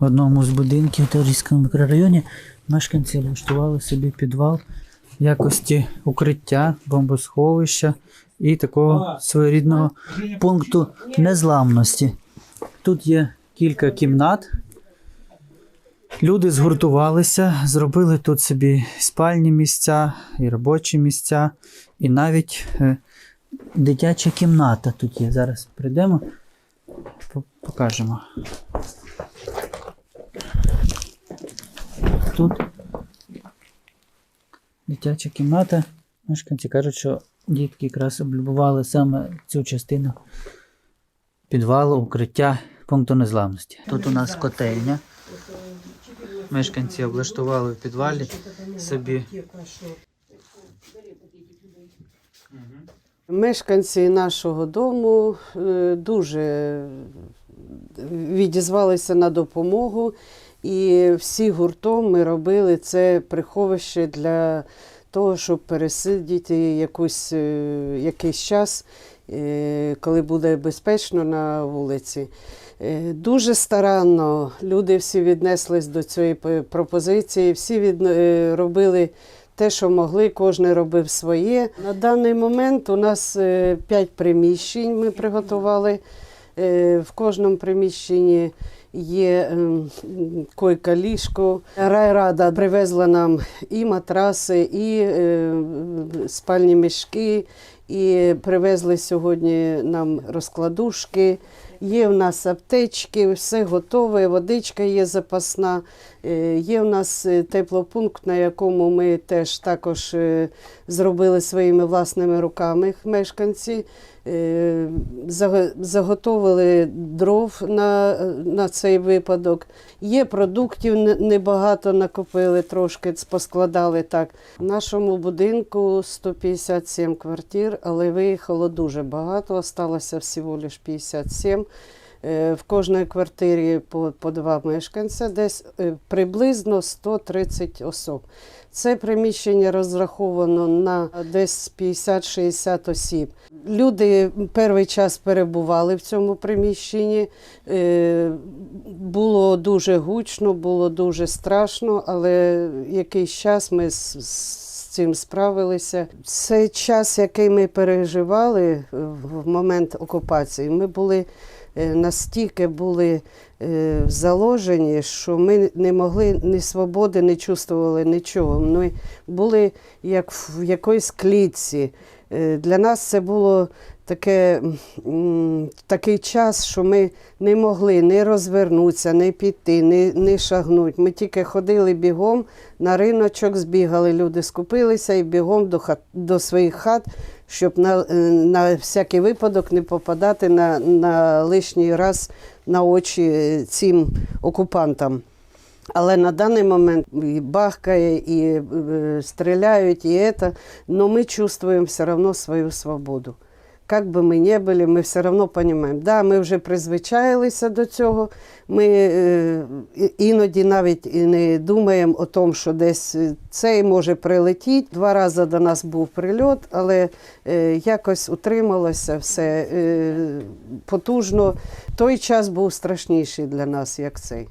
В одному з будинків Таврійському мікрорайоні мешканці облаштували собі підвал в якості укриття, бомбосховища і такого своєрідного пункту незламності. Тут є кілька кімнат. Люди згуртувалися, зробили тут собі спальні місця і робочі місця, і навіть е, дитяча кімната тут є. Зараз прийдемо, покажемо. Тут дитяча кімната. Мешканці кажуть, що дітки якраз облюбували саме цю частину підвалу, укриття пункту незламності. Тут у нас котельня. Мешканці облаштували в підвалі собі. Мешканці нашого дому е, дуже відізвалися на допомогу, і всі гуртом ми робили це приховище для того, щоб пересидіти якусь, е, якийсь час, е, коли буде безпечно на вулиці. Е, Дуже старанно люди всі віднеслись до цієї пропозиції, всі від, робили те, що могли, кожен робив своє. На даний момент у нас п'ять приміщень ми приготували. Е, В кожному приміщенні є ем, койка ліжко. Райрада привезла нам і матраси, і е, спальні мішки, і привезли сьогодні нам розкладушки. Є в нас аптечки, все готове, водичка є запасна. Е, Є в нас е, теплопункт, на якому ми теж також зробили своїми власними руками мешканці. Заготовили дров на, на цей випадок. Є продуктів небагато накопили, трошки поскладали так. В нашому будинку 157 квартир, але виїхало дуже багато, осталося всього лише 57. Е, В кожній квартирі по, по два мешканця, десь е, приблизно 130 особ. Це приміщення розраховано на десь 50-60 осіб. Люди перший час перебували в цьому приміщенні. Е, Було дуже гучно, було дуже страшно, але якийсь час ми з цим справилися. Цей час, який ми переживали в момент окупації, ми були е, настільки були е, заложені, що ми не могли ні свободи, не чувствували нічого. Ми були як в якоїсь клітці. Е, Для нас це було таке, такий час, що ми не могли не розвернутися, не піти, не, не шагнути. Ми тільки ходили бігом на риночок, збігали, люди скупилися і бігом до, хат, до своїх хат, щоб на, е, на всякий випадок не попадати на, на лишній раз на очі цим окупантам. Але на даний момент і бахкає, і е, стріляють, і це, но ми чувствуємо все одно свою свободу. Як би ми не були, ми все одно розуміємо, да, ми вже призвичаїлися до цього. Ми е, іноді навіть і не думаємо о тому, що десь е, цей може прилетіти. Два рази до нас був прильот, але е, якось утрималося все е, потужно. Той час був страшніший для нас, як цей.